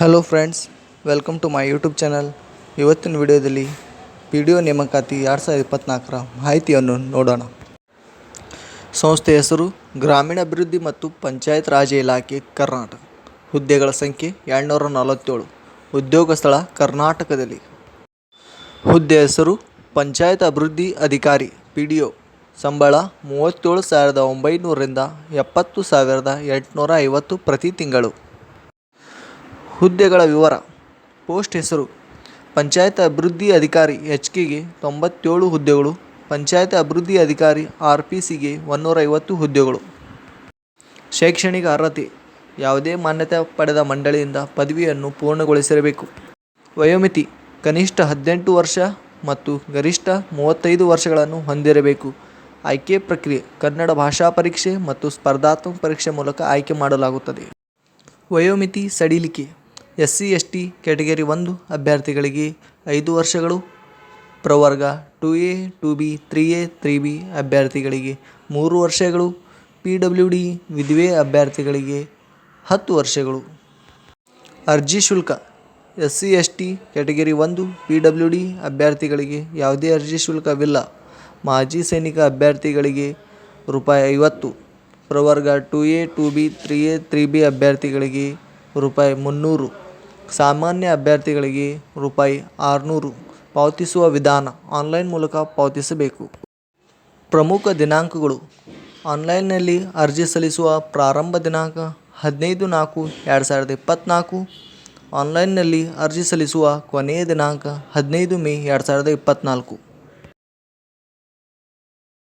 Hello friends welcome to my YouTube channel ಇವತ್ತಿನ ವಿಡಿಯೋದಲ್ಲಿ P D O ನೇಮಕಾತಿ ಎರಡು ಸಾವಿರದ ಇಪ್ಪತ್ತ್ನಾಲ್ಕರ ಮಾಹಿತಿಯನ್ನು ನೋಡೋಣ. ಸಂಸ್ಥೆ ಹೆಸರು ಗ್ರಾಮೀಣಾಭಿವೃದ್ಧಿ ಮತ್ತು ಪಂಚಾಯತ್ ರಾಜ್ ಇಲಾಖೆ ಕರ್ನಾಟಕ. ಹುದ್ದೆಗಳ ಸಂಖ್ಯೆ ಎರಡುನೂರ ನಲವತ್ತೇಳು. ಉದ್ಯೋಗ ಸ್ಥಳ ಕರ್ನಾಟಕದಲ್ಲಿ. ಹುದ್ದೆ ಹೆಸರು ಪಂಚಾಯತ್ ಅಭಿವೃದ್ಧಿ ಅಧಿಕಾರಿ ಪಿ ಡಿ ಒ ಸಂಬಳ ಮೂವತ್ತೇಳು ಸಾವಿರದ ಒಂಬೈನೂರರಿಂದ ಎಪ್ಪತ್ತು ಸಾವಿರದ ಎಂಟುನೂರ ಐವತ್ತು ಪ್ರತಿ ತಿಂಗಳು. ಹುದ್ದೆಗಳ ವಿವರ. ಪೋಸ್ಟ್ ಹೆಸರು, ಪಂಚಾಯತ್ ಅಭಿವೃದ್ಧಿ ಅಧಿಕಾರಿ ಎಚ್ ಕೆಗೆ ತೊಂಬತ್ತೇಳು ಹುದ್ದೆಗಳು, ಪಂಚಾಯತ್ ಅಭಿವೃದ್ಧಿ ಅಧಿಕಾರಿ ಆರ್ ಪಿ ಸಿಗೆ ಒನ್ನೂರೈವತ್ತು ಹುದ್ದೆಗಳು. ಶೈಕ್ಷಣಿಕ ಅರ್ಹತೆ, ಯಾವುದೇ ಮಾನ್ಯತೆ ಪಡೆದ ಮಂಡಳಿಯಿಂದ ಪದವಿಯನ್ನು ಪೂರ್ಣಗೊಳಿಸಿರಬೇಕು. ವಯೋಮಿತಿ, ಕನಿಷ್ಠ ಹದಿನೆಂಟು ವರ್ಷ ಮತ್ತು ಗರಿಷ್ಠ ಮೂವತ್ತೈದು ವರ್ಷಗಳನ್ನು ಹೊಂದಿರಬೇಕು. ಆಯ್ಕೆ ಪ್ರಕ್ರಿಯೆ, ಕನ್ನಡ ಭಾಷಾ ಪರೀಕ್ಷೆ ಮತ್ತು ಸ್ಪರ್ಧಾತ್ಮಕ ಪರೀಕ್ಷೆ ಮೂಲಕ ಆಯ್ಕೆ ಮಾಡಲಾಗುತ್ತದೆ. ವಯೋಮಿತಿ ಸಡಿಲಿಕೆ S C S T category ಒಂದು ಅಭ್ಯರ್ಥಿಗಳಿಗೆ ಐದು ವರ್ಷಗಳು. ಪ್ರವರ್ಗ two A, two B, three A, three B ಅಭ್ಯರ್ಥಿಗಳಿಗೆ ಮೂರು ವರ್ಷಗಳು. ಪಿ ಡಬ್ಲ್ಯೂ ಡಿ ವಿಧವೆ ಅಭ್ಯರ್ಥಿಗಳಿಗೆ ಹತ್ತು ವರ್ಷಗಳು. ಅರ್ಜಿ ಶುಲ್ಕ S C S T category ಒಂದು, ಪಿ ಡಬ್ಲ್ಯೂ ಡಿ ಅಭ್ಯರ್ಥಿಗಳಿಗೆ ಯಾವುದೇ ಅರ್ಜಿ ಶುಲ್ಕವಿಲ್ಲ. ಮಾಜಿ ಸೈನಿಕ ಅಭ್ಯರ್ಥಿಗಳಿಗೆ ರೂಪಾಯಿ ಐವತ್ತು. ಪ್ರವರ್ಗ two A, two B, three A, three B ಅಭ್ಯರ್ಥಿಗಳಿಗೆ ರೂಪಾಯಿ ಮುನ್ನೂರು. ಸಾಮಾನ್ಯ ಅಭ್ಯರ್ಥಿಗಳಿಗೆ ರೂಪಾಯಿ ಆರುನೂರು ಪಾವತಿಸುವ ವಿಧಾನ ಆನ್ಲೈನ್ ಮೂಲಕ ಪಾವತಿಸಬೇಕು. ಪ್ರಮುಖ ದಿನಾಂಕಗಳು. ಆನ್ಲೈನ್ನಲ್ಲಿ ಅರ್ಜಿ ಸಲ್ಲಿಸುವ ಪ್ರಾರಂಭ ದಿನಾಂಕ ಹದಿನೈದು ನಾಲ್ಕು ಎರಡು ಸಾವಿರದ ಇಪ್ಪತ್ತ್ನಾಲ್ಕು. ಆನ್ಲೈನ್ನಲ್ಲಿ ಅರ್ಜಿ ಸಲ್ಲಿಸುವ ಕೊನೆಯ ದಿನಾಂಕ ಹದಿನೈದು ಮೇ ಎರಡು ಸಾವಿರದ ಇಪ್ಪತ್ತ್ನಾಲ್ಕು.